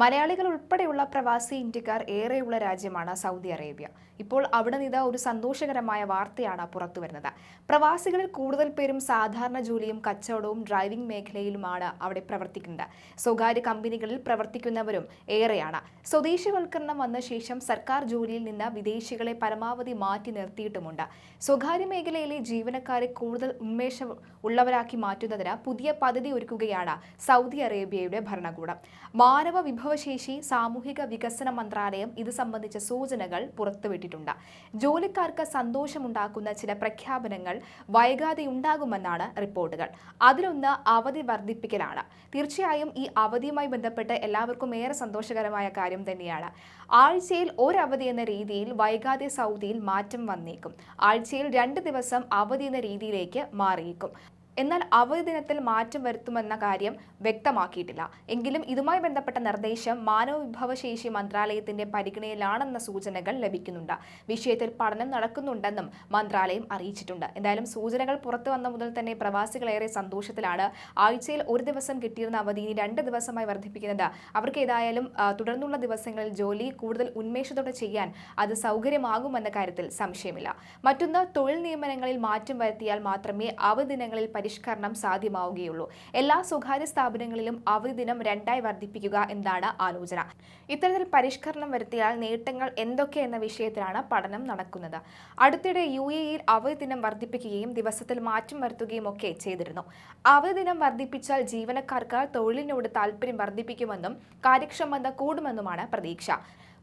മലയാളികൾ ഉൾപ്പെടെയുള്ള പ്രവാസി ഇന്ത്യക്കാർ ഏറെയുള്ള രാജ്യമാണ് സൗദി അറേബ്യ. ഇപ്പോൾ അവിടെ നിന്ന് ഒരു സന്തോഷകരമായ വാർത്തയാണ് പുറത്തു വരുന്നത്. പ്രവാസികളിൽ കൂടുതൽ പേരും സാധാരണ ജോലിയും കച്ചവടവും ഡ്രൈവിംഗ് മേഖലയിലുമാണ് അവിടെ പ്രവർത്തിക്കുന്നത്. സ്വകാര്യ കമ്പനികളിൽ പ്രവർത്തിക്കുന്നവരും ഏറെയാണ്. സ്വദേശിവൽക്കരണം വന്ന ശേഷം സർക്കാർ ജോലിയിൽ നിന്ന് വിദേശികളെ പരമാവധി മാറ്റി നിർത്തിയിട്ടുമുണ്ട്. സ്വകാര്യ മേഖലയിലെ ജീവനക്കാരെ കൂടുതൽ ഉന്മേഷം ഉള്ളവരാക്കി മാറ്റുന്നതിന് പുതിയ പദ്ധതി ഒരുക്കുകയാണ് സൗദി അറേബ്യയുടെ ഭരണകൂടം. മാനവ വിഭവശേഷി സാമൂഹിക വികസന മന്ത്രാലയം ഇത് സംബന്ധിച്ച സൂചനകൾ പുറത്തുവിട്ടിട്ടുണ്ട്. ജോലിക്കാർക്ക് സന്തോഷമുണ്ടാക്കുന്ന ചില പ്രഖ്യാപനങ്ങൾ വൈകാതെയുണ്ടാകുമെന്നാണ് റിപ്പോർട്ടുകൾ. അതിലൊന്ന് അവധി വർദ്ധിപ്പിക്കലാണ്. തീർച്ചയായും ഈ അവധിയുമായി ബന്ധപ്പെട്ട് എല്ലാവർക്കും ഏറെ സന്തോഷകരമായ കാര്യം തന്നെയാണ്. ആഴ്ചയിൽ ഒരവധി എന്ന രീതിയിൽ വൈകാതെ സൗദിയിൽ മാറ്റം വന്നേക്കും. ആഴ്ചയിൽ രണ്ട് ദിവസം അവധി എന്ന രീതിയിലേക്ക് മാറിയേക്കും. എന്നാൽ അവധി ദിനത്തിൽ മാറ്റം വരുത്തുമെന്ന കാര്യം വ്യക്തമാക്കിയിട്ടില്ല. എങ്കിലും ഇതുമായി ബന്ധപ്പെട്ട നിർദ്ദേശം മാനവ വിഭവശേഷി മന്ത്രാലയത്തിന്റെ പരിഗണനയിലാണെന്ന സൂചനകൾ ലഭിക്കുന്നുണ്ട്. വിഷയത്തിൽ പഠനം നടക്കുന്നുണ്ടെന്നും മന്ത്രാലയം അറിയിച്ചിട്ടുണ്ട്. എന്തായാലും സൂചനകൾ പുറത്തു വന്ന മുതൽ തന്നെ പ്രവാസികളേറെ സന്തോഷത്തിലാണ്. ആഴ്ചയിൽ ഒരു ദിവസം കിട്ടിയിരുന്ന അവധി ഇനി രണ്ട് ദിവസമായി വർദ്ധിപ്പിക്കുന്നത്. അവർക്ക് ഏതായാലും തുടർന്നുള്ള ദിവസങ്ങളിൽ ജോലി കൂടുതൽ ഉന്മേഷത്തോടെ ചെയ്യാൻ അത് സൗകര്യമാകുമെന്ന കാര്യത്തിൽ സംശയമില്ല. മറ്റൊന്ന് തൊഴിൽ നിയമനങ്ങളിൽ മാറ്റം വരുത്തിയാൽ മാത്രമേ അവധി ദിനങ്ങളിൽ പരിഷ്കരണം സാധ്യമാവുകയുള്ളൂ. എല്ലാ സ്വകാര്യ സ്ഥാപനങ്ങളിലും അവധി ദിനം രണ്ടായി വർദ്ധിപ്പിക്കുക എന്നാണ് ആലോചന. ഇത്തരത്തിൽ പരിഷ്കരണം വരുത്തിയാൽ നേട്ടങ്ങൾ എന്തൊക്കെ എന്ന വിഷയത്തിലാണ് പഠനം നടക്കുന്നത്. അടുത്തിടെ യു എയിൽ അവധി ദിനം വർദ്ധിപ്പിക്കുകയും ദിവസത്തിൽ മാറ്റം വരുത്തുകയും ഒക്കെ ചെയ്തിരുന്നു. അവധി ദിനം വർദ്ധിപ്പിച്ചാൽ ജീവനക്കാർക്ക് തൊഴിലിനോട് താല്പര്യം വർദ്ധിപ്പിക്കുമെന്നും കാര്യക്ഷമത കൂടുമെന്നുമാണ് പ്രതീക്ഷ.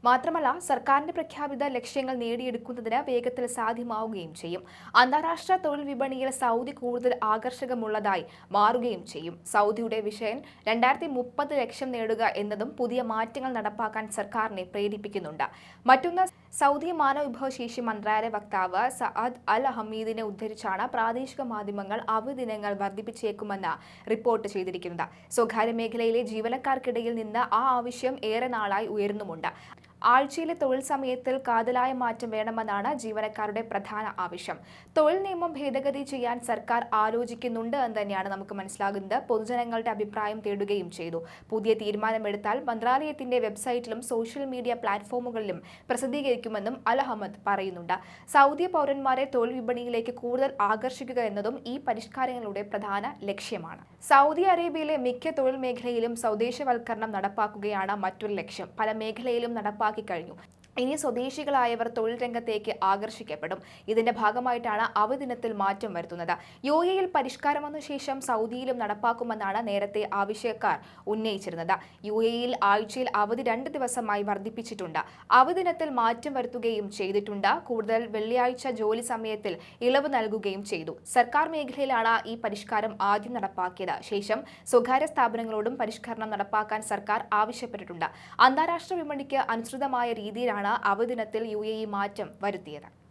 മാത്രമല്ല സർക്കാരിന്റെ പ്രഖ്യാപിത ലക്ഷ്യങ്ങൾ നേടിയെടുക്കുന്നതിന് വേഗത്തിൽ സാധ്യമാവുകയും ചെയ്യും. അന്താരാഷ്ട്ര തൊഴിൽ വിപണിയിൽ സൗദി കൂടുതൽ ആകർഷകമുള്ളതായി മാറുകയും ചെയ്യും. സൗദിയുടെ വിഷയം രണ്ടായിരത്തി മുപ്പത് ലക്ഷം നേടുക എന്നതും പുതിയ മാറ്റങ്ങൾ നടപ്പാക്കാൻ സർക്കാരിനെ പ്രേരിപ്പിക്കുന്നുണ്ട്. മറ്റൊന്ന് സൗദി മാനവവിഭവശേഷി മന്ത്രാലയ വക്താവ് സഅദ് അൽ ഹമീദിനെ ഉദ്ധരിച്ചാണ് പ്രാദേശിക മാധ്യമങ്ങൾ അവധി ദിനങ്ങൾ വർദ്ധിപ്പിച്ചേക്കുമെന്ന് റിപ്പോർട്ട് ചെയ്തിരിക്കുന്നത്. സ്വകാര്യ മേഖലയിലെ ജീവനക്കാർക്കിടയിൽ നിന്ന് ആ ആവശ്യം ഏറെ നാളായി ഉയരുന്നുമുണ്ട്. ആഴ്ചയിലെ തൊഴിൽ സമയത്തിൽ കാതലായ മാറ്റം വേണമെന്നാണ് ജീവനക്കാരുടെ പ്രധാന ആവശ്യം. തൊഴിൽ നിയമം ഭേദഗതി ചെയ്യാൻ സർക്കാർ ആലോചിക്കുന്നുണ്ട് എന്ന് തന്നെയാണ് നമുക്ക് മനസ്സിലാകുന്നത്. പൊതുജനങ്ങളുടെ അഭിപ്രായം തേടുകയും ചെയ്തു. പുതിയ തീരുമാനമെടുത്താൽ മന്ത്രാലയത്തിന്റെ വെബ്സൈറ്റിലും സോഷ്യൽ മീഡിയ പ്ലാറ്റ്ഫോമുകളിലും പ്രസിദ്ധീകരിക്കുമെന്നും അൽ അഹമ്മദ് പറയുന്നുണ്ട്. സൗദി പൗരന്മാരെ തൊഴിൽ വിപണിയിലേക്ക് കൂടുതൽ ആകർഷിക്കുക എന്നതും ഈ പരിഷ്കാരങ്ങളുടെ പ്രധാന ലക്ഷ്യമാണ്. സൗദി അറേബ്യയിലെ മിക്ക തൊഴിൽ മേഖലയിലും സ്വദേശവൽക്കരണം നടപ്പാക്കുകയാണ് മറ്റൊരു ലക്ഷ്യം. പല മേഖലയിലും നടപ്പാക്കി കഴിഞ്ഞു ഇനി സ്വദേശികളായവർ തൊഴിൽ രംഗത്തേക്ക് ആകർഷിക്കപ്പെടും. ഇതിന്റെ ഭാഗമായിട്ടാണ് അവധിനത്തിൽ മാറ്റം വരുത്തുന്നത്. യു എയിൽ പരിഷ്കാരം വന്ന ശേഷം സൗദിയിലും നടപ്പാക്കുമെന്നാണ് നേരത്തെ ആവശ്യക്കാർ ഉന്നയിച്ചിരുന്നത്. യു എയിൽ ആഴ്ചയിൽ അവധി രണ്ട് ദിവസമായി വർദ്ധിപ്പിച്ചിട്ടുണ്ട്. അവധിനത്തിൽ മാറ്റം വരുത്തുകയും ചെയ്തിട്ടുണ്ട്. കൂടുതൽ വെള്ളിയാഴ്ച ജോലി സമയത്തിൽ ഇളവ് നൽകുകയും ചെയ്തു. സർക്കാർ മേഖലയിലാണ് ഈ പരിഷ്കാരം ആദ്യം നടപ്പാക്കിയത്. ശേഷം സ്വകാര്യ സ്ഥാപനങ്ങളോടും പരിഷ്കരണം നടപ്പാക്കാൻ സർക്കാർ ആവശ്യപ്പെട്ടിട്ടുണ്ട്. അന്താരാഷ്ട്ര വിപണിക്ക് അനുസൃതമായ രീതിയിലാണ് അവധിനത്തിൽ യു മാറ്റം വരുത്തിയത്.